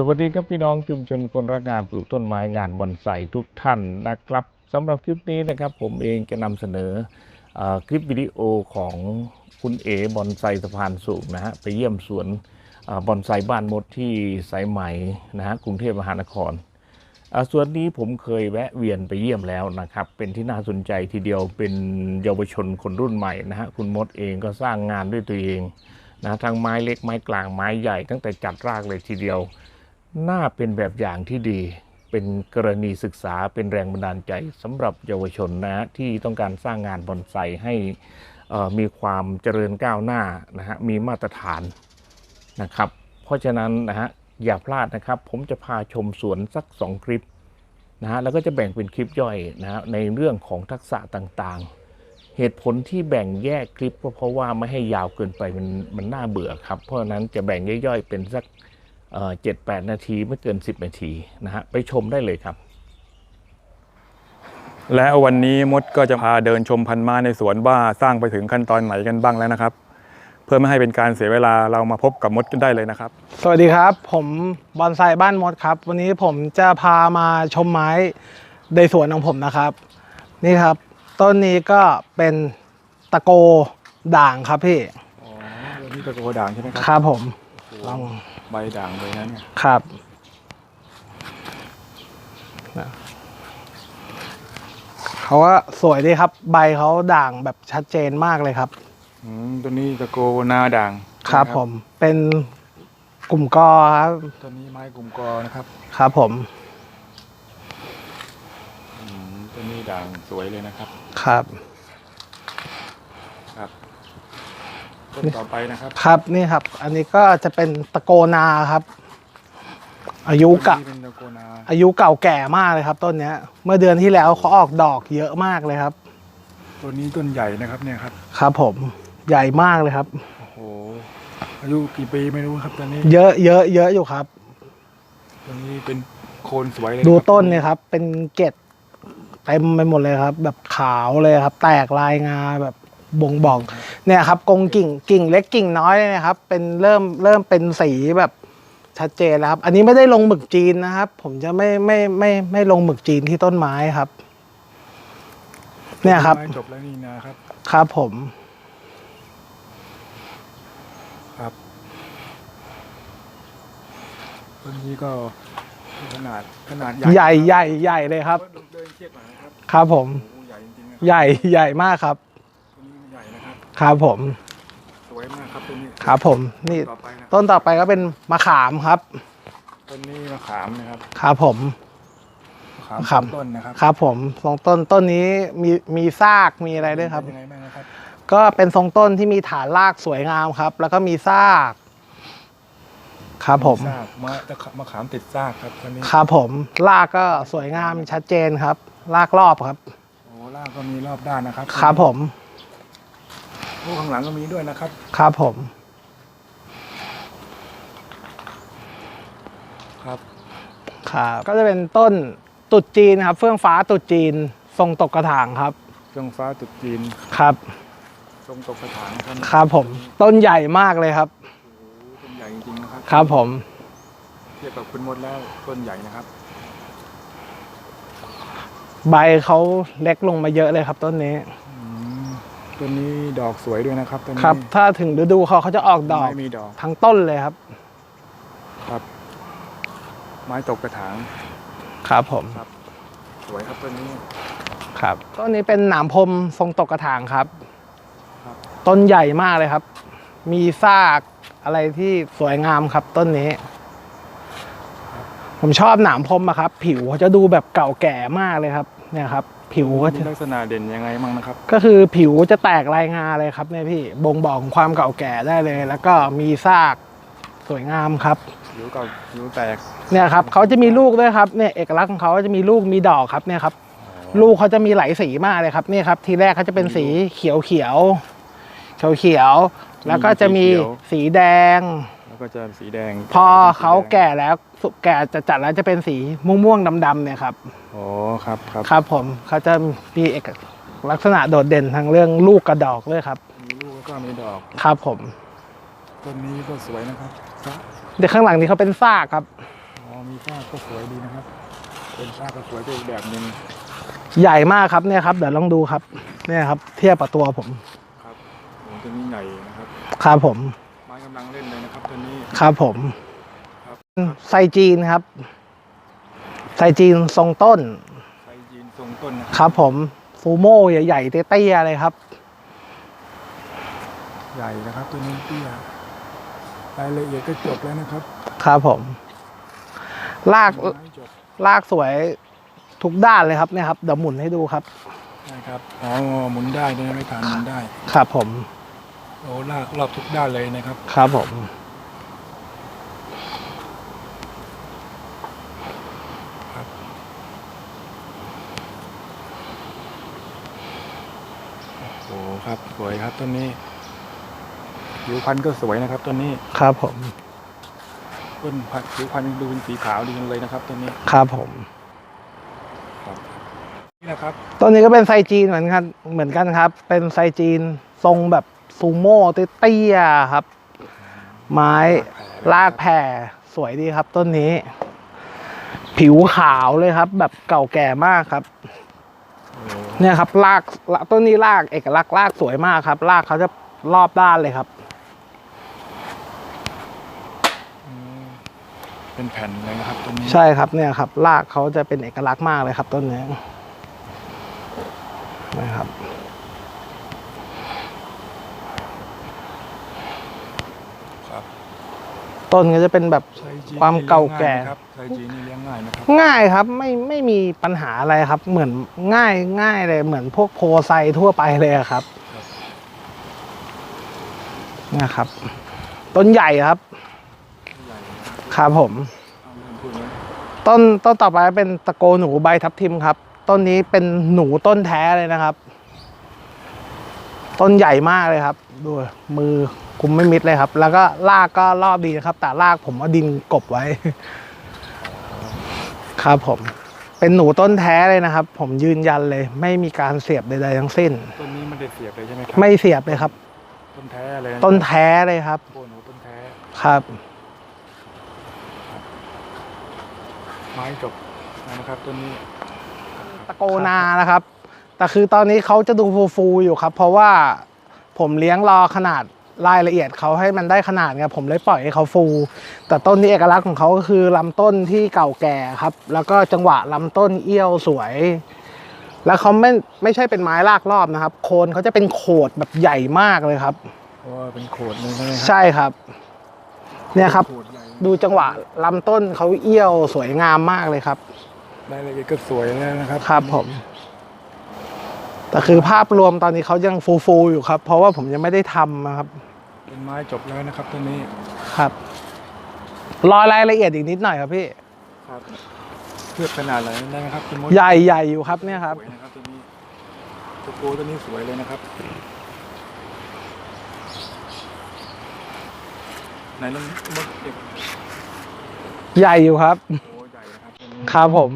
สวัสดีครับพี่น้องชุมชนคนรักงานปลูกต้นไม้งานบอนไซทุกท่านนะครับสำหรับคลิปนี้นะครับ ผมเองจะนำเสนออคลิปวิดีโอของคุณเอบอนไซสะพานสูงนะฮะไปเยี่ยมสวนอบอนไซบ้านมดที่สายไหมนะฮะกรุงเทพมหานครสวนนี้ผมเคยแวะเวียนไปเยี่ยมแล้วนะครับ เป็นที่น่าสนใจทีเดียวเป็นเยาวชนคนรุ่นใหม่นะฮะคุณมดเองก็สร้างงานด้วยตัวเองนะทั้งไม้เล็กไม้กลางไม้ใหญ่ตั้งแต่จัดรากเลยทีเดียว น่าเป็นแบบอย่างที่ดี เป็นกรณีศึกษาเป็นแรงบันดาลใจสำหรับเยาวชนนะฮะที่ต้องการสร้างงานบอนไซให้มีความเจริญก้าวหน้านะฮะมีมาตรฐานนะครับ เพราะฉะนั้นนะฮะอย่าพลาดนะครับ ผมจะพาชมสวนสัก 2 คลิปนะฮะแล้วก็จะแบ่งเป็นคลิปย่อยนะฮะในเรื่องของทักษะต่างๆ เหตุผลที่แบ่งแยกคลิปก็เพราะว่าไม่ให้ยาวเกินไปมันมันน่าเบื่อครับ เพราะฉะนั้นจะแบ่งย่อยๆเป็นสัก เจ็ดแปดนาทีไม่เกิน 10 นาทีนะฮะไปชมได้เลยครับ และวันนี้มดก็จะพาเดินชมพันไม้ในสวนว่าสร้างไปถึงขั้นตอนไหนกันบ้างแล้วนะครับ เพื่อไม่ให้เป็นการเสียเวลาเรามาพบกับมดกันได้เลยนะครับ สวัสดีครับ ผมบอนไซบ้านมดครับ วันนี้ผมจะพามาชมไม้ในสวนของผมนะครับ นี่ครับ ต้นนี้ก็เป็นตะโกด่างครับพี่อ๋อนี่ตะโกด่างใช่ไหมคครับรับผมลอง ใบด่างเลยนะเนี่ยครับนะเขาว่าสวยดีครับ ใบเขาด่างแบบชัดเจนมากเลยครับอืมตัวนี้ตะโกนาด่างครับนะผม เป็นกลุ่มกอครับตัวนี้ไม้กลุ่มกอนะครับ ครับผมอืมตัวนี้ด่างสวยเลยนะครับ ครับ ครับ ต้นต่อไปนะครับครับนี่ครับ อันนี้ก็จะเป็นตะโกนาครับ อายุกะตัวนี้เป็นตะโกนาอายุเก่าแก่มากเลยครับ ต้นเนี้ย เมื่อเดือนที่แล้วเขาออกดอกเยอะมากเลยครับ ตัวนี้ต้นใหญ่นะครับเนี่ยครับครับ ผมใหญ่มากเลยครับ โอ้โหอายุกี่ปีไม่รู้ครับตัวนี้เยอะเยอะเยอะอยู่ครับ ตัวนี้เป็นโคนสวยเลยดูนะครับต้นเนี่ยครับ เป็นเกล็ดเต็มไปหมดเลยครับ แบบขาวเลยครับ แตกลายงาแบบบ่งบอก เนี่ยครับกงกิ่งกิ่งเล็กกิ่งน้อยเลยนะครับ เป็นเริ่มเริ่มเป็นสีแบบชัดเจนแล้วครับ อันนี้ไม่ได้ลงหมึกจีนนะครับ ผมจะไม่ไม่ไม่ไม่ลงหมึกจีนที่ต้นไม้ครับ เนี่ยครับไม้จบแล้วนี่นะครับ ครับผมครับต้นนี้ก็ขนาดขนาดใหญ่ใหญ่ใหญ่เลยครับ เดินเทียบหน่อยนะครับ ครับผมโอ้โหใหญ่จริงๆนะครับ ใหญ่ใหญ่มากครับต้นนี้ใหญ่นะ ครับครับผมสวยมากครับต้นนี้ครับผมนี่ต่อไปนะต้นต่อไปก็เป็นมะขามครับ ต้นนี้มะขามนะครับครับผม มะขามครับสองต้นนะครับครับผมทรงต้นต้นนี้มีมีซากมีอะไรด้วยครับ เป็นยังไงบ้างนะครับก็เป็นทรงต้นที่มีฐานรากสวยงามครับ แล้วก็มีซาก ครับผมซากมะตะขะมะขามติดซากครับต้นนี้ครับผมรากก็สวยงามชัดเจนครับรากรอบครับ โอ้รากก็มีรอบด้านนะครับครับผมโอ้ข้างหลังก็มีด้วยนะครับ ครับผม ครับครับก็จะเป็นต้นตรุดจีนครับ เฟื่องฟ้าตรุดจีน ทรงตกกระถางครับเครื่องฟ้าตรุดจีนครับ ทรงตกกระถางครับครับผม ต้นใหญ่มากเลยครับโอ้โหต้นใหญ่จริงๆนะครับ ครับผม เทียบกับคุณมดแล้วต้นใหญ่นะครับ ใบเขาเล็กลงมาเยอะเลยครับต้นนี้อืม ต้นนี้ดอกสวยด้วยนะครับต้นนี้ ครับ ถ้าถึงฤดูเขาเขาจะออกดอกไม้มีดอก ทั้งต้นเลยครับ ครับ ไม้ตกกระถางครับผมสวยครับต้นนี้ ครับต้นนี้เป็นหนามพรมทรงตกกระถางครับ ครับ ต้นใหญ่มากเลยครับ มีซากอะไรที่สวยงามครับ ต้นนี้ ผมชอบหนามพรมอะครับ ผิวเขาจะดูแบบเก่าแก่มากเลยครับ เนี่ยครับ ผิวก็จะมีลักษณะเด่นยังไงมั่งนะครับ ก็คือผิวจะแตกลายงาเลยครับเนี่ยพี่บ่งบอกถึงความเก่าแก่ได้เลย แล้วก็มีซากสวยงามครับ ผิวเก่าผิวแตกเนี่ยครับเขาจะมีลูกด้วยครับเนี่ยเอกลักษณ์ของเขาจะมีลูกมีดอกครับเนี่ยครับ ลูกเขาจะมีหลายสีมากเลยครับนี่ครับ ทีแรกเขาจะเป็นสีเขียวเขียวเขียวเขียวๆแล้วก็จะมีสีแดงแล้ว ก็จะสีแดงพอเขาแก่แล้วสุกแก่จะจัดแล้วจะเป็นสีม่วงๆดำๆเนี่ยครับโอ้ครับครับครับผมเขาจะมีเอกลักษณะโดดเด่นทางเรื่องลูกกระดอกด้วยครับมีลูกแล้วก็มีดอกครับผมต้นนี้ก็สวยนะครับเดี๋ยวข้างหลังนี้เขาเป็นซากครับมีซากก็สวยดีนะครับ เป็นซากก็สวยไปอีกแบบหนึ่งใหญ่มากครับเนี่ยครับเดี๋ยวลองดูครับเนี่ยครับ เทียบกับตัวผมครับผมตัวนี้ใหญ่นะครับครับผมไม้กำลังเล่นเลยนะ ครับตัวนี้ครับผมครับไซจีนครับ ไซจีนทรงต้น ไซยีนทรงต้นนะครับ ผมฟูโม่ใหญ่ๆเตี้ยๆเลยครับ ใหญ่นะครับ ตัวนี้เตี้ยรายละเอียดก็จบแล้วนะครับ ครับผม ลากไม้จบลากสวยทุกด้านเลยครับเนี่ยครับเดี๋ยวหมุนให้ดูครับนะครับอ๋อหมุนได้ด้วยนะไม่ผ่านหมุนได้ ครับผมโอ้ลากรอบทุกด้านเลยนะครับ ครับผม โอ้ครับสวยครับต้นนี้ผิวพันธุ์ก็สวยนะครับต้นนี้ครับผมต้นพันธุ์ผิวพันธุ์ดูเป็นสีขาวดีจังเลยนะครับต้นนี้ครับผมนี่นะครับต้นนี้ก็เป็นไซจีนเหมือนกันเหมือนกันครับ เป็นไซจีนทรงแบบซูโม่เตี้ยๆครับ ไม้ลากแผ่สวยดีครับต้นนี้ ผิวขาวเลยครับ แบบเก่าแก่มากครับโอ้ เนี่ยครับลากต้นนี้ลากเอกลักษณ์ลากสวยมากครับลากเขาจะรอบด้านเลยครับอืมเป็นแผ่นเลยนะครับต้นนี้ใช่ครับเนี่ยครับลากเขาจะเป็นเอกลักษณ์มากเลยครับต้นนี้นะครับครับ ต้นก็จะเป็นแบบ ไซจีนความเก่าแก่ นี่ลี้ยงยไหมครับไซจีนนี่เลี้ยงง่ายนะครับง่ายครับไม่ไม่มีปัญหาอะไรครับ เหมือนง่ายง่ายเลยเหมือนพวกโพไซทั่วไปเลยอะครับครับเนี่ยครับ ต้นใหญ่ครับใหญ่นะครับครับผม เอาเริ่มพูดเลยต้นต้นต่อไปเป็นตะโกหนูใบทับทิมครับ ต้นนี้เป็นหนูต้นแท้เลยนะครับ ต้นใหญ่มากเลยครับดูมือคุมไม่มิดเลยครับ แล้วก็ลากก็รอบดีนะครับ แต่ลากผมเอาดินกลบไว้ ครับผม เป็นหนูต้นแท้เลยนะครับ ผมยืนยันเลย ไม่มีการเสียบใดๆทั้งสิ้น ต้นนี้ไม่ได้เสียบเลยใช่ไหมครัไม่เสียบเลยครับ ต้นแท้เลยะต้นแท้เลยครับโอ้หนูต้นแท้ครับ ไม้จบนะครับต้นนี้ตะโกนานะครับ แต่คือตอนนี้เขาจะดูฟูๆอยู่ครับ เพราะว่าผมเลี้ยงรอขนาดรายละเอียดเขาให้มันได้ขนาดไงผมเลยปล่อยให้เขาฟู แต่ต้นนี้เอกลักษณ์ของเขาก็คือลำต้นที่เก่าแก่ครับ แล้วก็จังหวะลำต้นเอี้ยวสวย แล้วเขาไม่ไม่ใช่เป็นไม้ลากรอบนะครับ โคนเขาจะเป็นโขดแบบใหญ่มากเลยครับเพราะว่าเป็นโขดเลยใช่ไหมครัใช่ครับ เนี่ยครับโขดใหญ่ดูจังหวะลำต้นเขาเอี้ยวสวยงามมากเลยครับรายละเอียดก็สวยแล้วนะครับ ครับผม แต่คือภาพรวมตอนนี้เขายังฟูๆอยู่ครับ เพราะว่าผมยังไม่ได้ทำนะครับ เป็นไม้จบแล้วนะครับต้นนี้ครับ รอรายละเอียดอีกนิดหน่อยครับพี่ ครับเทียบขนาดไหนได้ไหมครับคุณมดใหญ่ใหญ่อยู่ครับเนี่ยครับ สวยนะครับต้นนี้ตะโกต้นนี้สวยเลยนะครับไหนลองมดเก็บใหญ่อยู่ครับโอ้ใหญ่นะครับต้นนี้ครับผม